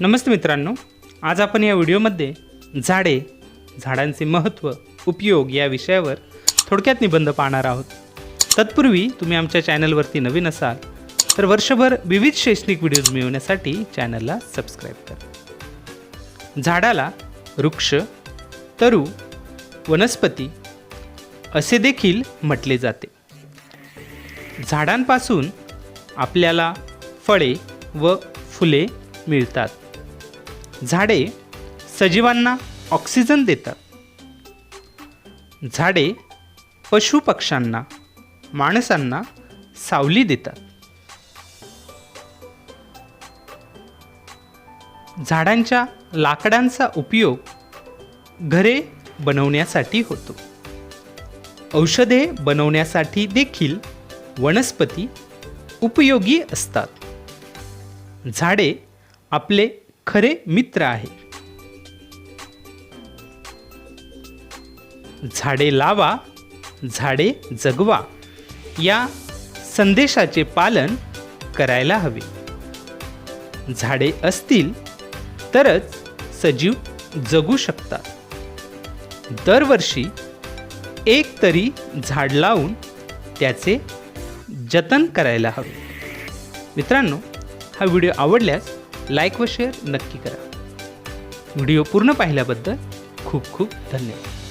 नमस्ते मित्रांनो आज आपण या व्हिडिओमध्ये झाडे झाडांचे महत्त्व उपयोग या विषयावर थोडक्यात निबंध पाहणार आहोत. तत्पूर्वी तुम्ही आमच्या चॅनलवरती नवीन असाल तर वर्षभर विविध शैक्षणिक व्हिडिओज मिळवण्यासाठी चॅनलला सबस्क्राईब करा. झाडाला वृक्ष तरु वनस्पती असे देखील म्हटले जाते. झाडांपासून आपल्याला फळे व फुले मिळतात. झाडे सजीवांना ऑक्सिजन देतात. झाडे पशुपक्ष्यांना माणसांना सावली देतात. झाडांच्या लाकडांचा उपयोग घरे बनवण्यासाठी होतो. औषधे बनवण्यासाठी देखील वनस्पती उपयोगी असतात. झाडे आपले खरे मित्र आहे. झाडे लावा झाडे जगवा. या संदेशाचे पालन करायला हवे. झाडे असतील तरच सजीव जगू शकतात. दरवर्षी एक तरी झाड लावून त्याचे जतन करायला हवे. मित्रांनो हा व्हिडिओ आवडल्यास लाईक व शेअर नक्की करा. व्हिडिओ पूर्ण पाहिल्याबद्दल खूप खूप धन्यवाद.